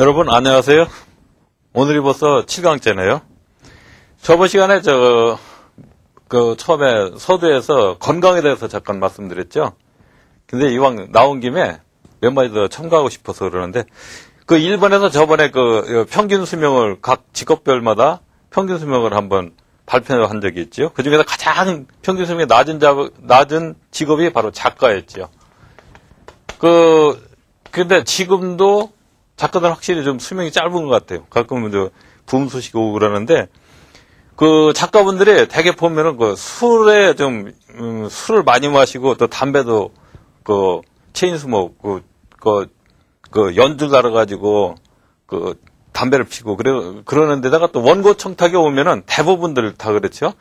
여러분 안녕하세요. 오늘이 벌써 7강째네요. 저번 시간에 저, 그 처음에 서두에서 건강에 대해서 잠깐 말씀드렸죠. 근데 이왕 나온 김에 몇 마디 더 첨가하고 싶어서 그러는데 그 일본에서 저번에 그 평균 수명을 각 직업별마다 평균 수명을 한번 발표한 적이 있죠. 그 중에서 가장 평균 수명이 낮은 자, 낮은 직업이 바로 작가였죠. 그, 근데 지금도 작가들은 확실히 좀 수명이 짧은 것 같아요. 가끔은 저 부음 소식 오고 그러는데 그 작가분들이 대개 보면은 그 술에 좀 음, 술을 많이 마시고 또 담배도 그 체인스모 그, 그, 그 연주 달아 가지고 그 담배를 피고 그래 그러는 데다가 또 원고 청탁에 오면은 대부분들 다 그렇죠.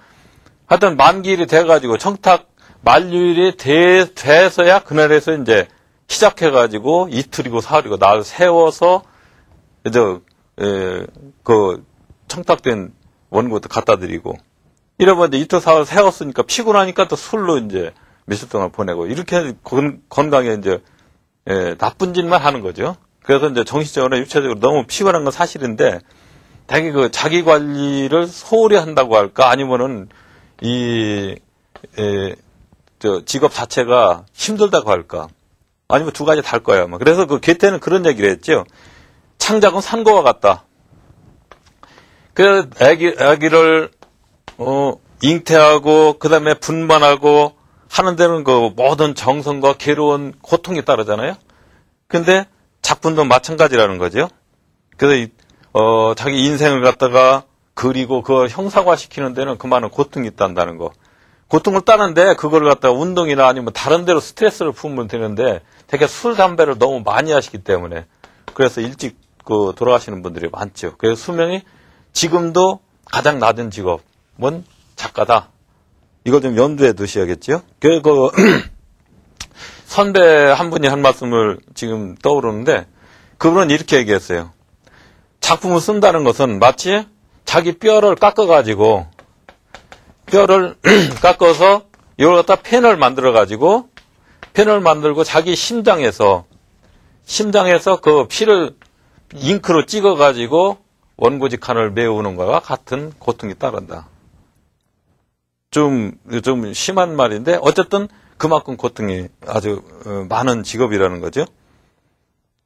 하여튼 만기일이 돼 가지고 청탁 만료일이 돼, 돼서야 그날에서 이제 시작해가지고 이틀이고 사흘이고 날 세워서 이제 에, 그 청탁된 원고도 갖다 드리고. 이러면 이제 이틀 사흘 세웠으니까 피곤하니까 또 술로 이제 며칠 동안 보내고 이렇게 건, 건강에 이제 에, 나쁜 짓만 하는 거죠. 그래서 이제 정신적으로 육체적으로 너무 피곤한 건 사실인데 되게 그 자기 관리를 소홀히 한다고 할까? 아니면은 이 에, 저 직업 자체가 힘들다고 할까 아니면 두 가지 다를. 아마. 그래서 그 개태는 그런 얘기를 했죠. 창작은 산거와 같다. 그 애기, 애기를, 어, 잉태하고, 그 다음에 분만하고, 하는 데는 그 모든 정성과 괴로운 고통이 따르잖아요. 근데 작품도 마찬가지라는 거죠. 그래서, 이, 어, 자기 인생을 갖다가 그리고 그걸 형상화시키는 데는 그 많은 고통이 있단다는 거. 고통을 따는데 그걸 갖다가 운동이나 아니면 다른 데로 스트레스를 풀면 되는데 되게 술, 담배를 너무 많이 하시기 때문에 그래서 일찍 그 돌아가시는 분들이 많죠. 그래서 수명이 지금도 가장 낮은 직업은 작가다. 이거 좀 염두에 두셔야겠죠. 그, 그 선배 한 분이 한 말씀을 지금 떠오르는데 그분은 이렇게 얘기했어요. 작품을 쓴다는 것은 마치 자기 뼈를 깎아가지고 뼈를 깎아서 이걸 갖다 펜을 만들어 가지고 펜을 만들고 자기 심장에서 심장에서 그 피를 잉크로 찍어 가지고 원고지 칸을 메우는 것과 같은 고통이 따른다. 좀, 좀 심한 말인데, 어쨌든 그만큼 고통이 아주 많은 직업이라는 거죠.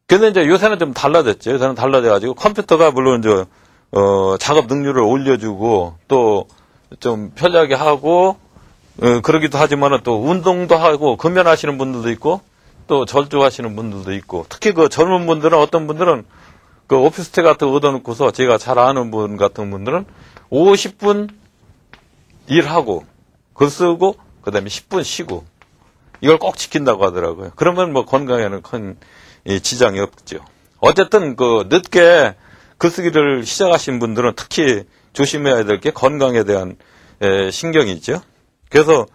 근데 이제 요새는 좀 달라졌죠. 요새는 달라져가지고 컴퓨터가 물론 이제, 어, 작업 능률을 올려주고 또 좀 편리하게 하고 어, 그러기도 하지만은 또 운동도 하고 금연하시는 분들도 있고 또 절주하시는 분들도 있고 특히 그 젊은 분들은 어떤 분들은 그 오피스텔 같은 거 얻어놓고서 제가 잘 아는 분 같은 분들은 50분 일하고 글 쓰고 그 다음에 10분 쉬고 이걸 꼭 지킨다고 하더라고요. 그러면 뭐 건강에는 큰 지장이 없죠. 어쨌든 그 늦게 글쓰기를 시작하신 분들은 특히 조심해야 될 게 건강에 대한 에, 신경이 있죠. 그래서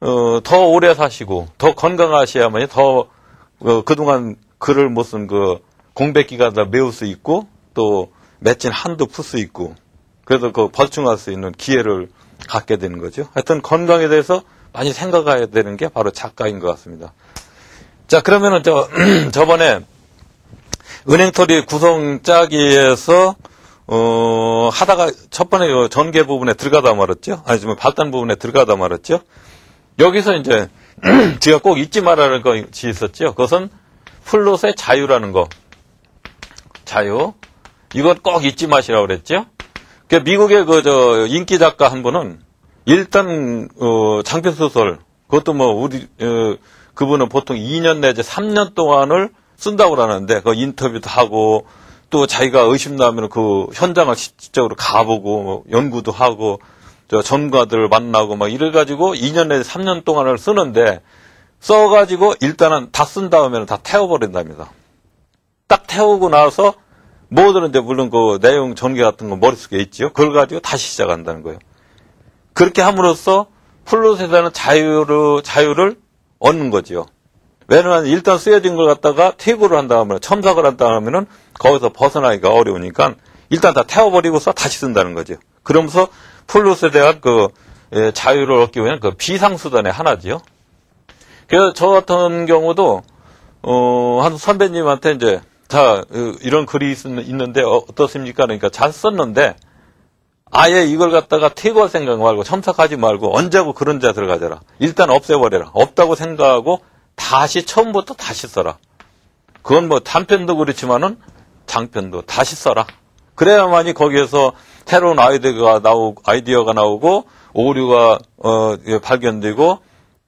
어, 더 오래 사시고 더 건강하셔야만 더 어, 그동안 글을 못 쓴 그 공백 기간을 메울 수 있고 또 맺힌 한도 풀 수 있고 그래서 그 벌충할 수 있는 기회를 갖게 되는 거죠. 하여튼 건강에 대해서 많이 생각해야 되는 게 바로 작가인 것 같습니다. 자 그러면은 저 저번에 은행털이 구성 짜기에서 어, 하다가 첫 번에 전개 부분에 들어가다 말았죠. 아니, 지금 발단 부분에 들어가다 말았죠. 여기서 이제 제가 꼭 잊지 말아야 할 것이 있었죠. 그것은 플롯의 자유라는 거. 자유. 이건 꼭 잊지 마시라고 그랬죠. 그 미국의 그 저 인기 작가 한 분은 일단 어, 장편 소설 그것도 뭐 우리 어, 그분은 보통 2년 내지 3년 동안을 쓴다고 그러는데 그 인터뷰도 하고 또 자기가 의심나면 그 현장을 직접적으로 가보고 뭐 연구도 하고 저 전문가들을 만나고 막 이래가지고 2년 내지 3년 동안을 쓰는데 써가지고 일단은 다 쓴 다음에는 다 태워버린답니다. 딱 태우고 나서 뭐든 이제 물론 그 내용 전개 같은 거 머릿속에 있지요. 그걸 가지고 다시 시작한다는 거예요. 그렇게 함으로써 플롯에 대한 자유를, 자유를 얻는 거지요. 왜냐하면 일단 쓰여진 걸 갖다가 퇴고를 한 다음에 첨삭을 한 다음에는 거기서 벗어나기가 어려우니까 일단 다 태워버리고서 다시 쓴다는 거죠. 그러면서 플롯에 대한 그 예, 자유를 얻기 위한 그 비상수단의 하나지요. 그래서 저 같은 경우도 어, 한 선배님한테 이제 자, 어, 이런 글이 있, 있는데 어, 어떻습니까? 그러니까 잘 썼는데 아예 이걸 갖다가 퇴거할 생각 말고 첨삭하지 말고 언제고 그런 자 들어가져라. 일단 없애버려라. 없다고 생각하고 다시 처음부터 다시 써라. 그건 뭐 단편도 그렇지만은 장편도 다시 써라. 그래야만이 거기에서 새로운 아이디어가 나오고 아이디어가 나오고 오류가 어, 예, 발견되고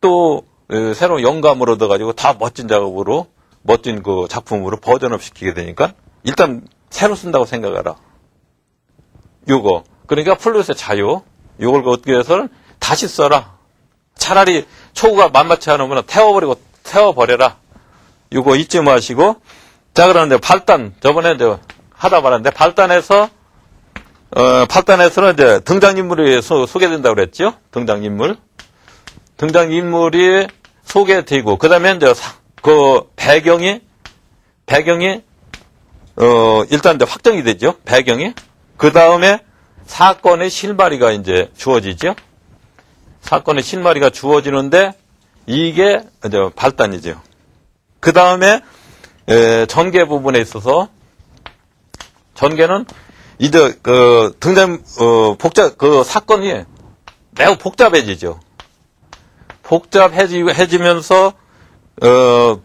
또 예, 새로운 영감을 얻어가지고 다 멋진 작업으로 멋진 그 작품으로 버전업 시키게 되니까 일단 새로 쓴다고 생각하라. 요거 그러니까 플루스의 자유 요걸 어떻게 해서 다시 써라. 차라리 초구가 만만치 않으면 태워버리고 태워버려라. 요거 잊지 마시고 자 그런데 발단 저번에 이제 하다 말았는데 발단에서 어, 발단에서는 이제 등장인물이 소, 개된다고 그랬죠. 등장인물. 등장인물이 소개되고, 그 다음에 이제 사, 그 배경이, 배경이, 어, 일단 이제 확정이 되죠. 배경이. 그 다음에 사건의 실마리가 이제 주어지죠. 사건의 실마리가 주어지는데, 이게 발단이죠. 그 다음에, 전개 부분에 있어서, 전개는 이제 그 등장 어 복잡 그 사건이 매우 복잡해지죠. 복잡해지면서 어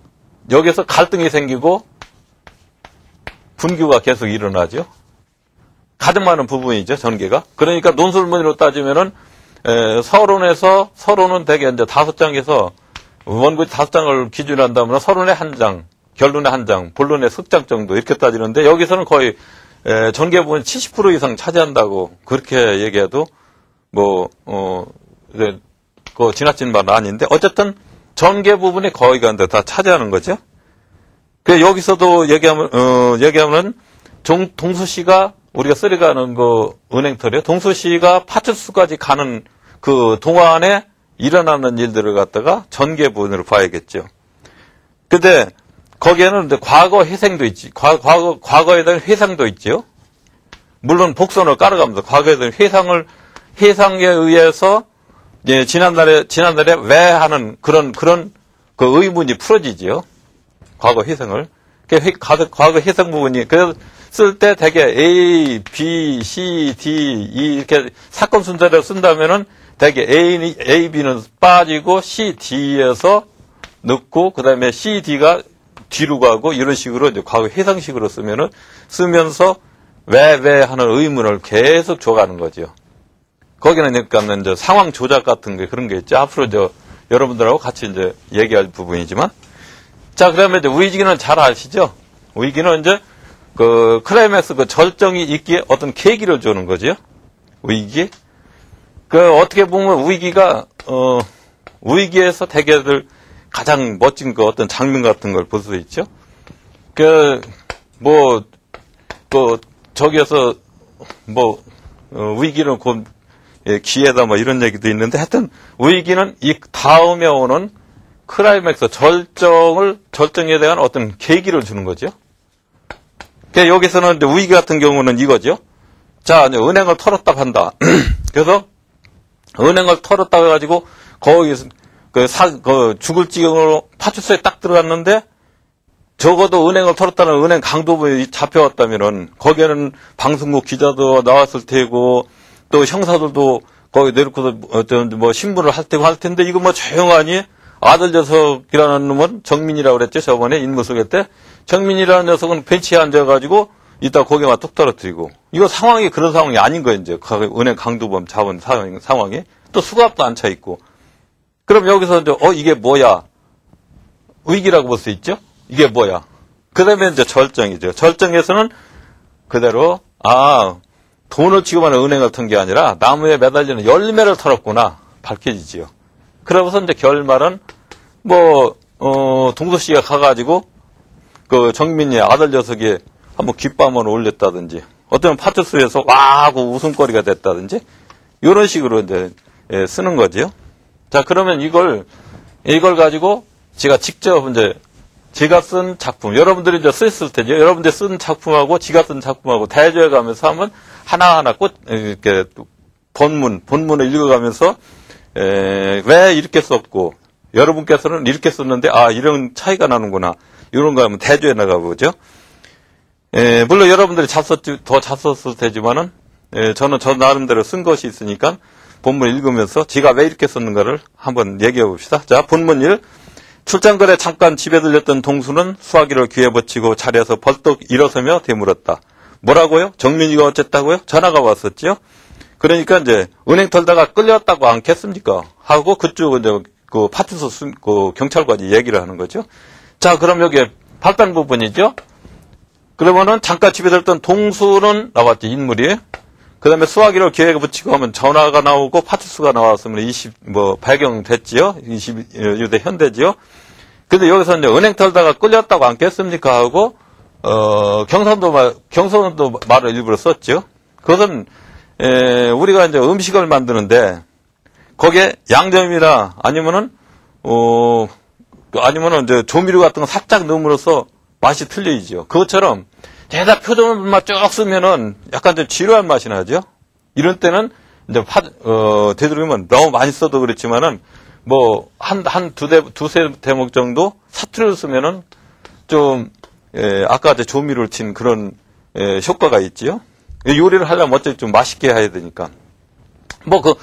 여기서 갈등이 생기고 분규가 계속 일어나죠. 가장 많은 부분이죠 전개가. 그러니까 논술문으로 따지면은 에, 서론에서 서론은 대개 이제 다섯 장에서 원고 다섯 장을 기준으로 한다면 서론에 한 장, 결론에 한 장, 본론에 석장 정도 이렇게 따지는데 여기서는 거의 에, 전개 부분 70% 이상 차지한다고 그렇게 얘기해도 뭐, 어, 그, 그 지나친 말은 아닌데 어쨌든 전개 부분이 거의 간데 다 차지하는 거죠. 그 여기서도 얘기하면, 어, 얘기하면 종, 동수 씨가 우리가 쓰리가는 그 은행털이요. 동수 씨가 파출소까지 가는 그 동안에 일어나는 일들을 갖다가 전개 부분으로 봐야겠죠. 근데 거기에는 이제 과거 회생도 있지. 과, 과거, 과거에 대한 회상도 있죠. 물론 복선을 깔아가면서 과거에 대한 회상을, 회상에 의해서, 예, 지난날에, 지난날에 왜 하는 그런, 그런 그 의문이 풀어지지요. 과거 회상을. 그 과거 회상 부분이, 그래서 쓸 때 대개 A, B, C, D, E 이렇게 사건 순서대로 쓴다면은 대개 A, A, B는 빠지고 C, D에서 넣고, 그 다음에 C, D가 뒤로 가고 이런 식으로 이제 과거 해상식으로 쓰면은 쓰면서 왜 왜 하는 의문을 계속 줘가는 거죠. 거기는 그러니까 이제 상황 조작 같은 게 그런 게 있죠. 앞으로 저 여러분들하고 같이 이제 얘기할 부분이지만 자 그러면 이제 위기는 잘 아시죠? 위기는 이제 그 클라이맥스 그 절정이 있기에 어떤 계기를 주는 거죠. 위기. 그 어떻게 보면 위기가 어 위기에서 대개들 가장 멋진 그 어떤 장면 같은 걸 볼 수 있죠. 그, 뭐, 그, 저기에서, 뭐, 어, 위기는 곧, 예, 기회다 뭐 이런 얘기도 있는데 하여튼 위기는 이 다음에 오는 크라이맥스 절정을, 절정에 대한 어떤 계기를 주는 거죠. 그러니까 여기서는 위기 같은 경우는 이거죠. 자, 은행을 털었다 한다. 그래서 은행을 털었다 해가지고 거기서 그 사, 그 죽을 지경으로 파출소에 딱 들어갔는데 적어도 은행을 털었다는 은행 강도부에 잡혀왔다면은 거기에는 방송국 기자도 나왔을 테고 또 형사들도 거기 내놓고서 어떤 뭐 신문을 할 테고 할 텐데 이거 뭐 조용하니 아들 녀석이라는 놈은 정민이라고 그랬죠 저번에 인물 소개 때 정민이라는 녀석은 벤치에 앉아가지고 이따 거기만 뚝 떨어뜨리고 이거 상황이 그런 상황이 아닌 거예요 이제 은행 강도범 잡은 상황이 또 수갑도 안 차 있고 그럼 여기서 이제, 어, 이게 뭐야? 위기라고 볼 수 있죠? 이게 뭐야? 그 다음에 이제 절정이죠. 절정에서는 그대로, 아, 돈을 지급하는 은행을 턴 게 아니라 나무에 매달리는 열매를 털었구나. 밝혀지지요. 그러고서 이제 결말은 뭐, 어, 동서 씨가 가가지고 그 정민이 아들 녀석이 한번 귓밤을 올렸다든지 어떤 파트수에서 와 하고 웃음거리가 됐다든지 이런 식으로 이제 예, 쓰는 거지요. 자, 그러면 이걸, 이걸 가지고 제가 직접 이제 제가 쓴 작품, 여러분들이 이제 쓰셨을 테죠. 여러분들이 쓴 작품하고 제가 쓴 작품하고 대조해 가면서 하면 하나하나 꽃, 이렇게 본문, 본문을 읽어가면서 에, 왜 이렇게 썼고, 여러분께서는 이렇게 썼는데, 아, 이런 차이가 나는구나. 이런 거 하면 대조해 나가보죠. 에, 물론 여러분들이 잤었지, 더 잤었을 테지만은, 에, 저는 저 나름대로 쓴 것이 있으니까 본문 읽으면서 제가 왜 이렇게 썼는가를 한번 얘기해 봅시다. 자, 본문 1. 출장거래 잠깐 집에 들렸던 동수는 수화기를 귀에 붙이고 자리에서 벌떡 일어서며 되물었다. 뭐라고요? 정민이가 어쨌다고요? 전화가 왔었죠? 그러니까 이제 은행 털다가 끌렸다고 않겠습니까? 하고 그쪽 이제 그 파출소 수, 그 경찰관이 얘기를 하는 거죠. 자, 그럼 여기 발단 부분이죠. 그러면은 잠깐 집에 들었던 동수는 나왔죠, 인물이. 그 다음에 수화기를 기획에 붙이고 하면 전화가 나오고 파출소가 나왔으면 20, 뭐, 발경됐지요? 20 유대 현대지요? 근데 여기서 이제 은행 털다가 끌렸다고 않겠습니까? 하고, 어, 경상도 말, 경상도 말을 일부러 썼죠? 그것은, 에, 우리가 이제 음식을 만드는데, 거기에 양념이나 아니면은, 어, 아니면은 이제 조미료 같은 거 살짝 넣음으로써 맛이 틀려지죠. 그것처럼 대다 표준만 쭉 쓰면은 약간 좀 지루한 맛이 나죠. 이런 때는 이제 파, 어, 되도록이면 너무 많이 써도 그렇지만은 뭐 한 한 두 대 두세 대목 정도 사투리를 쓰면은 좀 예, 아까 제 조미료를 친 그런 예, 효과가 있지요. 요리를 하려면 어차피 좀 맛있게 해야 되니까. 뭐 그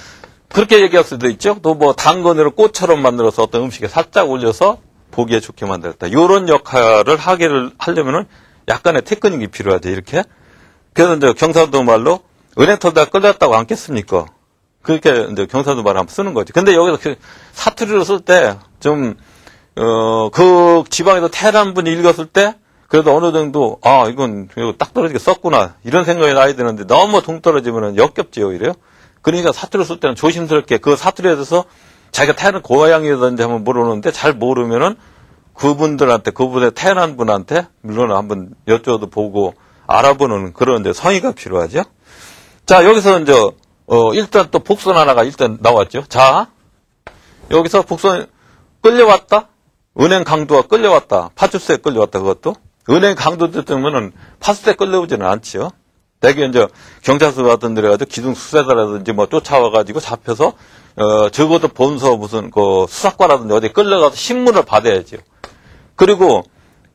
그렇게 얘기할 수도 있죠. 또 뭐 당근으로 꽃처럼 만들어서 어떤 음식에 살짝 올려서 보기에 좋게 만들었다. 요런 역할을 하기를 하려면은 약간의 테크닉이 필요하죠. 이렇게. 그래서 이제 경상도 말로 은행 털다 끌렸다고 않겠습니까? 그렇게 이제 경상도 말 한번 쓰는 거지. 근데 여기서 그 사투리로 쓸 때 좀, 어, 그 지방에서 태어난 분이 읽었을 때 그래도 어느 정도, 아, 이건 딱 떨어지게 썼구나. 이런 생각이 나야 되는데 너무 동떨어지면 역겹지요, 이래요. 그러니까 사투리를 쓸 때는 조심스럽게 그 사투리에 대해서 자기가 태어난 고향이든지 한번 물어보는데 잘 모르면은 그분들한테, 그분의 태어난 분한테 물론 한번 여쭤도 보고 알아보는 그런 이제 성의가 필요하죠. 자, 여기서 이제, 어, 일단 또 복선 하나가 일단 나왔죠. 자, 여기서 복선 끌려왔다? 은행 강도가 끌려왔다. 파출소에 끌려왔다, 그것도. 은행 강도 때문에는 파출소에 끌려오지는 않지요. 대개 이제 경찰서 같은 데래 가지고 기둥 수사다라든지 뭐 쫓아와가지고 잡혀서 어 적어도 본서 무슨 그 수사과라든지 어디 끌려가서 신문을 받아야죠. 그리고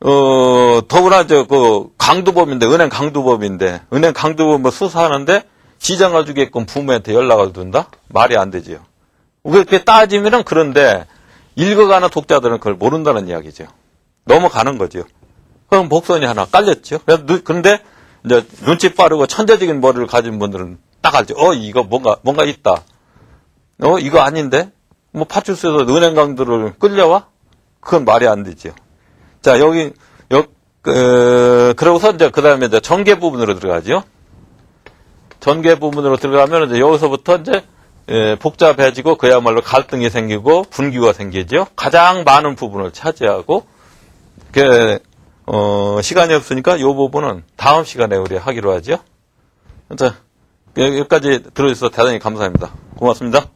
어 더구나 저그 강도범인데 은행 강도범인데 은행 강도범을 수사하는데 지장을 주게끔 부모한테 연락을 둔다? 말이 안 되지요. 그렇게 따지면은 그런데 읽어가는 독자들은 그걸 모른다는 이야기죠. 넘어가는 거죠. 그럼 복선이 하나 깔렸죠. 그런데 이제 눈치 빠르고 천재적인 머리를 가진 분들은 딱 알죠. 어, 이거 뭔가, 뭔가 있다. 어, 이거 아닌데? 뭐 파출소에서 은행 강도를 끌려와? 그건 말이 안 되죠. 자, 여기, 여, 그, 그러고서 이제 그 다음에 이제 전개 부분으로 들어가죠. 전개 부분으로 들어가면 이제 여기서부터 이제 예, 복잡해지고 그야말로 갈등이 생기고 분기가 생기죠. 가장 많은 부분을 차지하고 그 어, 시간이 없으니까 이 부분은 다음 시간에 우리 하기로 하죠. 자, 여기까지 들어주셔서 대단히 감사합니다. 고맙습니다.